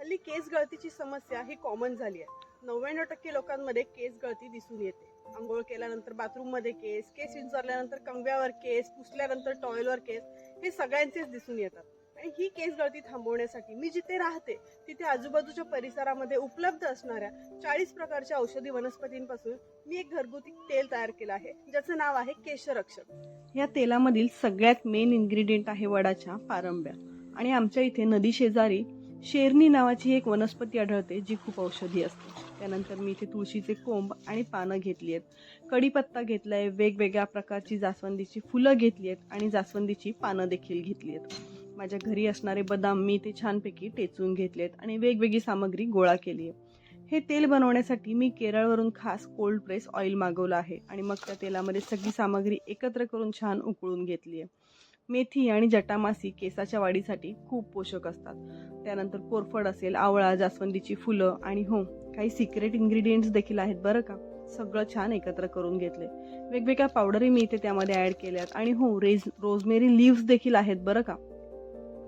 हल्ली केस गळतीची समस्या ही कॉमन झाली आहे. नव्याण्णव टक्के लोकांमध्ये केस गळती दिसून येते. आंघोळ केल्यानंतर बाथरूममध्ये केस केस विंचरल्यानंतर कंगव्यावर केस पुसल्यानंतर टॉयलवर केस हे सगळ्यांचेच दिसून येतात. आणि ही केस गळती थांबवण्यासाठी मी जिथे राहते तिथे आजूबाजूच्या परिसरामध्ये उपलब्ध असणाऱ्या चाळीस प्रकारच्या औषधी वनस्पतींपासून मी एक घरगुती तेल तयार केलं आहे ज्याचं नाव आहे केशरक्षक. या तेलामधील सगळ्यात मेन इन्ग्रेडियंट आहे वडाच्या पारंब्या. आणि आमच्या इथे नदी शेजारी शेरणी नावाची एक वनस्पती आढळते जी खूप औषधी असते. त्यानंतर मी इथे तुळशीचे कोंब आणि पानं घेतली आहेत. कढीपत्ता घेतला आहे वेगवेगळ्या प्रकारची जास्वंदीची फुलं घेतली आहेत आणि जास्वंदीची पानं देखील घेतली आहेत. माझ्या घरी असणारे बदाम मी ते छानपैकी टेचून घेतले आहेत आणि वेगवेगळी सामग्री गोळा केली आहे. हे तेल बनवण्यासाठी मी केरळवरून खास कोल्ड प्रेस ऑइल मागवलं आहे आणि मग त्या तेलामध्ये सगळी सामग्री एकत्र करून छान उकळून घेतली आहे. मेथी आणि जटामासी केसाच्या वाढीसाठी खूप पोषक असतात. त्यानंतर कोरफड असेल आवळा जास्वंदीची फुलं आणि हो काही सिक्रेट इन्ग्रेडियंट्स देखील आहेत बरं का? सगळं छान एकत्र करून घेतले वेगवेगळ्या पावडरही मी इथे त्यामध्ये ॲड केल्यात आणि हो रेज रोजमेरी लिव्स देखील आहेत बरं का?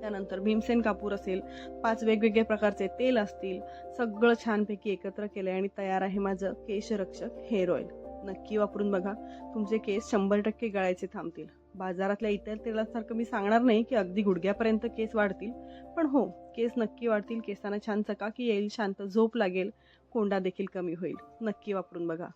त्यानंतर भीमसेन कापूर असेल पाच वेगवेगळ्या प्रकारचे तेल असतील सगळं छानपैकी एकत्र केलं आहे आणि तयार आहे माझं केशरक्षक हेअर ऑइल नक्की वापरून बघा. तुमचे केस शंभर टक्के गळायचे थांबतील. बाजारातल्या इतर तेलासारखं मी सांगणार नाही की अगदी गुडघ्यापर्यंत केस वाढतील पण हो केस नक्की वाढतील केसांना छान चकाकी येईल शांत झोप लागेल कोंडा देखील कमी होईल. नक्की वापरून बघा.